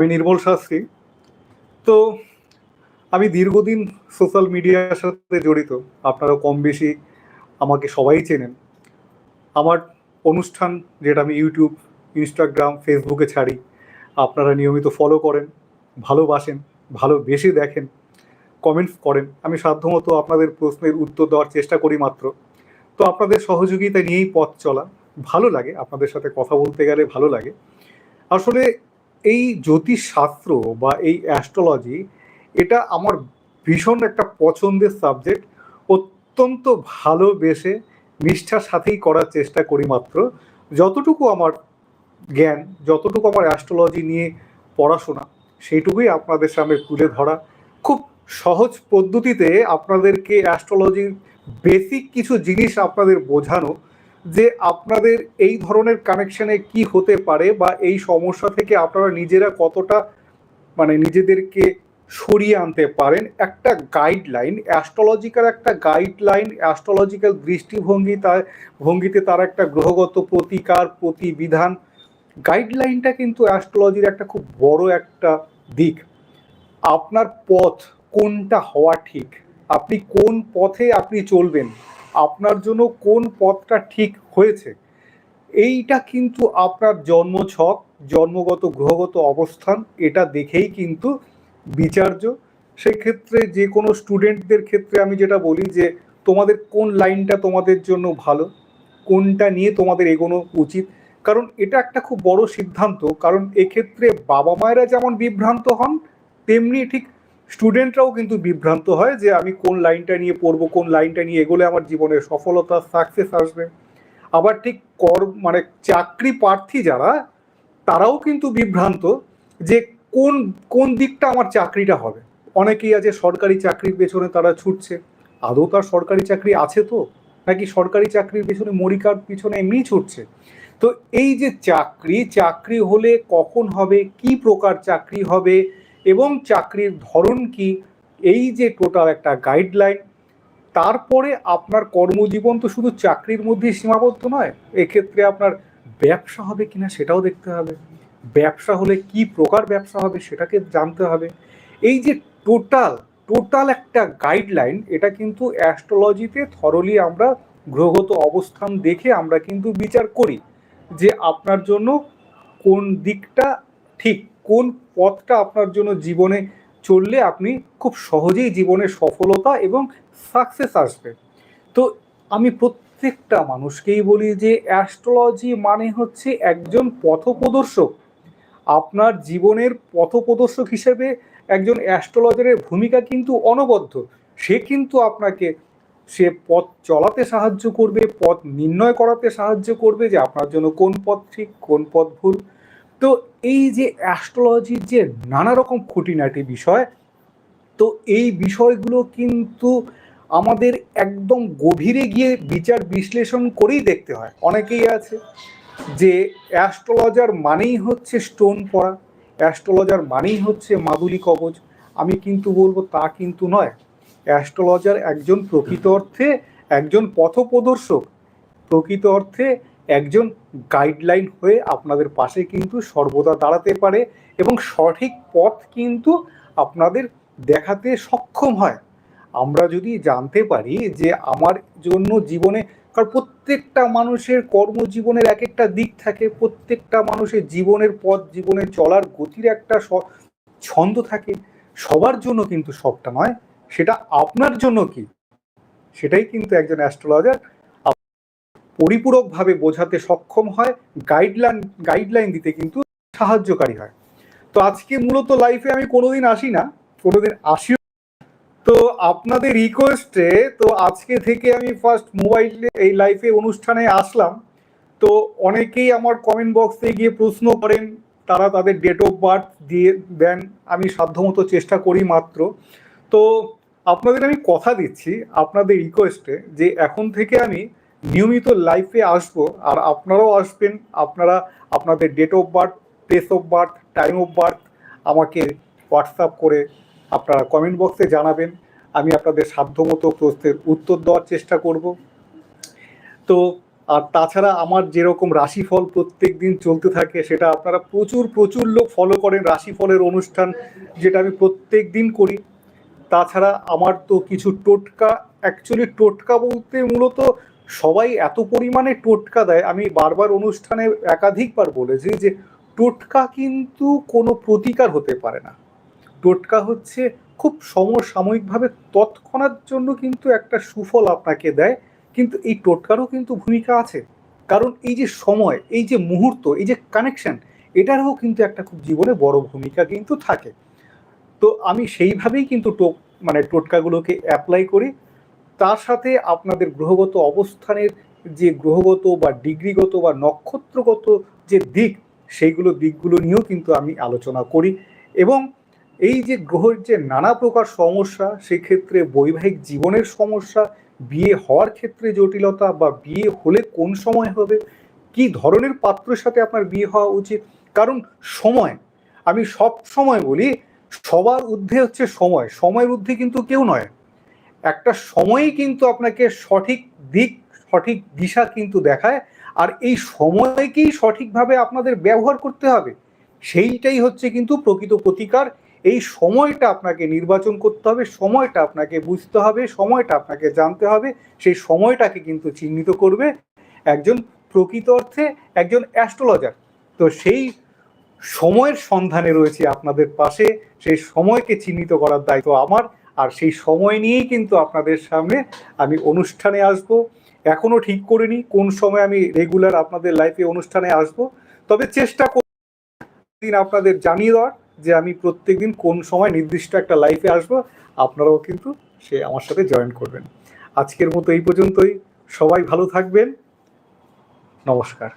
আমি নির্মল শাস্ত্রী। তো আমি দীর্ঘদিন সোশ্যাল মিডিয়ার সাথে জড়িত। আপনারা কম বেশি আমাকে সবাই চেনেন। আমার অনুষ্ঠান যেটা আমি ইউটিউব, ইনস্টাগ্রাম, ফেসবুকে ছাড়ি, আপনারা নিয়মিত ফলো করেন, ভালোবাসেন, ভালোবেসে দেখেন কমেন্টস করেন। আমি সাধ্যমতো আপনাদের প্রশ্নের উত্তর দেওয়ার চেষ্টা করি মাত্র। তো আপনাদের সহযোগিতা নিয়েই পথ চলা। ভালো লাগে আপনাদের সাথে কথা বলতে গেলে ভালো লাগে। আসলে এই জ্যোতিষশাস্ত্র বা এই অ্যাস্ট্রোলজি এটা আমার ভীষণ একটা পছন্দের সাবজেক্ট অত্যন্ত ভালোবেসে নিষ্ঠার সাথেই করার চেষ্টা করি মাত্র। যতটুকু আমার জ্ঞান, যতটুকু আমার অ্যাস্ট্রোলজি নিয়ে পড়াশোনা, সেইটুকুই আপনাদের সামনে তুলে ধরা। খুব সহজ পদ্ধতিতে আপনাদেরকে অ্যাস্ট্রোলজির বেসিক কিছু জিনিস আপনাদের বোঝানো যে আপনাদের এই ধরনের কানেকশনে কি হতে পারে বা এই সমস্যা থেকে আপনারা নিজেরা কতটা মানে নিজেদেরকে সরিয়ে আনতে পারেন? একটা গাইডলাইন অ্যাস্ট্রোলজিক্যাল একটা গাইডলাইন অ্যাস্ট্রোলজিক্যাল দৃষ্টিভঙ্গি তার ভঙ্গিতে তার একটা গ্রহগত প্রতিকার, প্রতিবিধান। গাইডলাইনটা কিন্তু অ্যাস্ট্রোলজির একটা খুব বড় একটা দিক। আপনার পথ কোনটা হওয়া ঠিক? আপনি কোন পথে আপনি চলবেন? আপনার জন্য কোন পথটা ঠিক হয়েছে? এইটা কিন্তু আপনার জন্মছক জন্মগত, গ্রহগত অবস্থান, এটা দেখেই কিন্তু বিচার্য। সেক্ষেত্রে যে কোনো স্টুডেন্টদের ক্ষেত্রে আমি যেটা বলি যে, তোমাদের কোন লাইনটা তোমাদের জন্য ভালো, কোনটা নিয়ে তোমাদের এগোনো উচিত? কারণ এটা একটা খুব বড় সিদ্ধান্ত, কারণ এক্ষেত্রে বাবা মায়েরা যেমন বিভ্রান্ত হন, তেমনি ঠিক স্টুডেন্টরাও কিন্তু বিভ্রান্ত হয় যে আমি কোন লাইনটা নিয়ে পড়ব, কোন লাইনটা নিয়ে এগোলে আমার জীবনে সফলতা সাকসেস আসবে। আবার ঠিক কর মানে চাকরি প্রার্থী যারা, তারাও কিন্তু বিভ্রান্ত যে কোন কোন দিকটা আমার চাকরিটা হবে। অনেকেই আছে সরকারি চাকরির পেছনে তারা ছুটছে। আদৌ তার সরকারি চাকরি আছে তো? নাকি সরকারি চাকরির পেছনে মরিকার পিছনে এমনি ছুটছে? তো এই যে চাকরি চাকরি হলে কখন হবে, কি প্রকার চাকরি হবে এবং চাকরির ধরন কি? এই যে টোটাল একটা গাইডলাইন তারপরে আপনার কর্মজীবন তো শুধু চাকরির মধ্যেই সীমাবদ্ধ নয়, এক্ষেত্রে আপনার ব্যবসা হবে কিনা সেটাও দেখতে হবে। ব্যবসা হলে কি প্রকার ব্যবসা হবে সেটাকে জানতে হবে। এই যে টোটাল টোটাল একটা গাইডলাইন এটা কিন্তু অ্যাস্ট্রোলজিতে থরলি আমরা গ্রহগত অবস্থান দেখে আমরা কিন্তু বিচার করি যে আপনার জন্য কোন দিকটা ঠিক। কোন পথটা আপনার জন্য জীবনে চললে আপনি খুব সহজেই জীবনে সফলতা এবং সাকসেস আসবে? তো আমি প্রত্যেকটা মানুষকেই বলি যে অ্যাস্ট্রোলজি মানে হচ্ছে একজন পথপ্রদর্শক। আপনার জীবনের পথপ্রদর্শক হিসেবে একজন অ্যাস্ট্রোলজারের ভূমিকা কিন্তু অনবদ্য। সে কিন্তু আপনাকে, সে পথ চলাতে সাহায্য করবে, পথ নির্ণয় করাতে সাহায্য করবে যে আপনার জন্য কোন পথ ঠিক, কোন পথ ভুল। তো এই যে অ্যাস্ট্রোলজির যে নানা রকম খুঁটিনাটি বিষয়, তো এই বিষয়গুলো কিন্তু আমাদের একদম গভীরে গিয়ে বিচার বিশ্লেষণ করেই দেখতে হয়। অনেকেই আছে যে অ্যাস্ট্রোলজার মানেই হচ্ছে স্টোন পড়া অ্যাস্ট্রোলজার মানেই হচ্ছে মাদুলি কবচ আমি কিন্তু বলব তা কিন্তু নয়। অ্যাস্ট্রোলজার একজন প্রকৃত অর্থে একজন পথপ্রদর্শক। প্রকৃত অর্থে একজন গাইডলাইন হয়ে আপনাদের পাশে কিন্তু সর্বদা দাঁড়াতে পারে এবং সঠিক পথ কিন্তু আপনাদের দেখাতে সক্ষম হয়। আমরা যদি জানতে পারি যে আমার জন্য জীবনে, কারণ প্রত্যেকটা মানুষের কর্মজীবনের এক একটা দিক থাকে, প্রত্যেকটা মানুষের জীবনের পথ, জীবনে চলার গতির একটা ছন্দ থাকে, সবার জন্য কিন্তু সবটা নয়, সেটা আপনার জন্য কি? সেটাই কিন্তু একজন অ্যাস্ট্রোলজার পরিপূরকভাবে বোঝাতে সক্ষম হয় গাইডলাইন গাইডলাইন দিতে কিন্তু সাহায্যকারী হয়। তো আজকে মূলত লাইফে আমি কোনোদিন আসি না, কোনোদিন আসিও তো আপনাদের রিকোয়েস্টে তো আজকে থেকে আমি ফার্স্ট মোবাইলে এই লাইফে অনুষ্ঠানে আসলাম। তো অনেকেই আমার কমেন্ট বক্সে গিয়ে প্রশ্ন করেন, তারা তাদের ডেট অফ বার্থ দিয়ে দেন, আমি সাধ্যমতো চেষ্টা করি মাত্র। তো আপনাদের আমি কথা দিচ্ছি, আপনাদের রিকোয়েস্টে যে এখন থেকে আমি নিয়মিত লাইফে আসব, আর আপনারাও আসবেন। আপনারা আপনাদের date of birth place of birth time of birth আমাকে হোয়াটসঅ্যাপ করে আপনারা কমেন্ট বক্সে জানাবেন। আমি আপনাদের সাধ্যমতো প্রশ্নের উত্তর দেওয়ার চেষ্টা করব। তো, আর তাছাড়া আমার যেরকম রাশিফল প্রত্যেক দিন চলতে থাকে, সেটা আপনারা প্রচুর প্রচুর লোক ফলো করেন রাশিফলের অনুষ্ঠান, যেটা আমি প্রত্যেক দিন করি। তাছাড়া আমার তো কিছু টোটকা অ্যাকচুয়ালি টোটকা বলতে মূলত সবাই এত পরিমাণে টোটকা দেয়, আমি বারবার অনুষ্ঠানে একাধিকবার বলেছি যে টোটকা কিন্তু কোনো প্রতিকার হতে পারে না। টোটকা হচ্ছে খুব সমসাময়িকভাবে তৎক্ষণাৎ জন্য কিন্তু একটা সুফল আপনাকে দেয়, কিন্তু এই টোটকারও কিন্তু ভূমিকা আছে। কারণ এই যে সময়, এই যে মুহূর্ত, এই যে কানেকশন এটারও কিন্তু একটা খুব জীবনে বড় ভূমিকা কিন্তু থাকে। তো আমি সেইভাবেই কিন্তু টোক মানে টোটকাগুলোকে অ্যাপ্লাই করি। তার সাথে আপনাদের গ্রহগত অবস্থানের যে গ্রহগত বা ডিগ্রিগত বা নক্ষত্রগত যে দিক, সেইগুলো দিকগুলো নিয়েও কিন্তু আমি আলোচনা করি। এবং এই যে গ্রহের যে নানা প্রকার সমস্যা, সেক্ষেত্রে বৈবাহিক জীবনের সমস্যা, বিয়ে হওয়ার ক্ষেত্রে জটিলতা বা বিয়ে হলে কোন সময় হবে, কি ধরনের পাত্রের সাথে আপনার বিয়ে হওয়া উচিত, কারণ সময়, আমি সব সময় বলি, সবার ঊর্ধ্বে হচ্ছে সময়, সময়ের ঊর্ধ্বে কিন্তু কেউ নয়। একটা সময়ই কিন্তু আপনাকে সঠিক দিক, সঠিক দিশা কিন্তু দেখায়, আর এই সময়কেই সঠিকভাবে আপনাদের ব্যবহার করতে হবে। সেইটাই হচ্ছে কিন্তু প্রকৃত প্রতিকার। এই সময়টা আপনাকে নির্বাচন করতে হবে, সময়টা আপনাকে বুঝতে হবে, সময়টা আপনাকে জানতে হবে, সেই সময়টাকে কিন্তু চিহ্নিত করবে একজন প্রকৃত অর্থে একজন অ্যাস্ট্রোলজার। তো সেই সময়ের সন্ধানে রয়েছে আপনাদের পাশে, সেই সময়কে চিহ্নিত করার দায়িত্ব আমার। আর সেই সময় নিয়েই কিন্তু আপনাদের সামনে আমি অনুষ্ঠানে আসব। এখনও ঠিক করিনি কোন সময় আমি রেগুলার আপনাদের লাইফে অনুষ্ঠানে আসব। তবে চেষ্টা দিন আপনাদের জানিয়ে দেওয়ার যে আমি প্রত্যেকদিন কোন সময় নির্দিষ্ট একটা লাইফে আসব। আপনারাও কিন্তু সে আমার সাথে জয়েন করবেন। আজকের মতো এই পর্যন্তই। সবাই ভালো থাকবেন। নমস্কার।